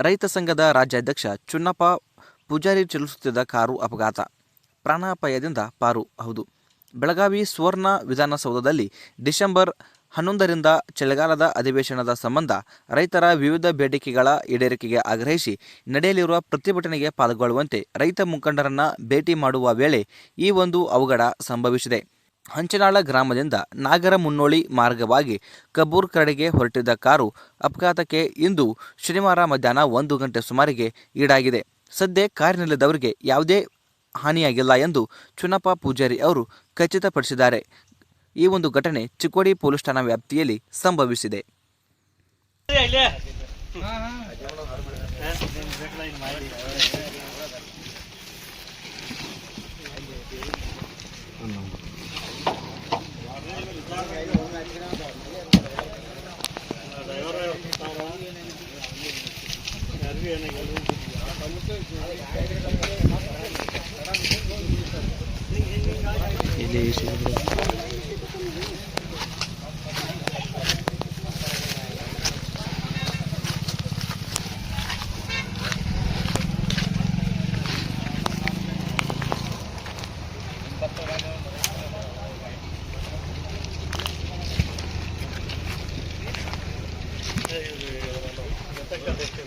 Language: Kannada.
ರೈತ ಸಂಘದ ರಾಜ್ಯಾಧ್ಯಕ್ಷ ಚುನ್ನಪ್ಪ ಪೂಜಾರಿ ಚಲಿಸುತ್ತಿದ್ದ ಕಾರು ಅಪಘಾತ. ಪ್ರಾಣಾಪಾಯದಿಂದ ಪಾರು ಹೌದು. ಬೆಳಗಾವಿ ಸುವರ್ಣ ವಿಧಾನಸೌಧದಲ್ಲಿ ಡಿಸೆಂಬರ್ ಹನ್ನೊಂದರಿಂದ ಚಳಿಗಾಲದ ಅಧಿವೇಶನದ ಸಂಬಂಧ ರೈತರ ವಿವಿಧ ಬೇಡಿಕೆಗಳ ಈಡೇರಿಕೆಗೆ ಆಗ್ರಹಿಸಿ ನಡೆಯಲಿರುವ ಪ್ರತಿಭಟನೆಗೆ ಪಾಲ್ಗೊಳ್ಳುವಂತೆ ರೈತ ಮುಖಂಡರನ್ನು ಭೇಟಿ ಮಾಡುವ ವೇಳೆ ಈ ಒಂದು ಅವಘಡ ಸಂಭವಿಸಿದೆ. ಹಂಚನಾಳ ಗ್ರಾಮದಿಂದ ನಾಗರ ಮುನ್ನೋಳಿ ಮಾರ್ಗವಾಗಿ ಕಬ್ಬೂರ್ ಕಡೆಗೆ ಹೊರಟಿದ್ದ ಕಾರು ಅಪಘಾತಕ್ಕೆ ಇಂದು ಶನಿವಾರ ಮಧ್ಯಾಹ್ನ ಒಂದು ಗಂಟೆ ಸುಮಾರಿಗೆ ಈಡಾಗಿದೆ. ಸದ್ಯ ಕಾರಿನಲ್ಲಿದ್ದವರಿಗೆ ಯಾವುದೇ ಹಾನಿಯಾಗಿಲ್ಲ ಎಂದು ಚುನಪ್ಪ ಪೂಜಾರಿ ಅವರು ಖಚಿತಪಡಿಸಿದ್ದಾರೆ. ಈ ಒಂದು ಘಟನೆ ಚಿಕ್ಕೋಡಿ ಪೊಲೀಸ್ ಠಾಣಾ ವ್ಯಾಪ್ತಿಯಲ್ಲಿ ಸಂಭವಿಸಿದೆ. ಇಲ್ಲಿ প্রত্যেকটা দেখতে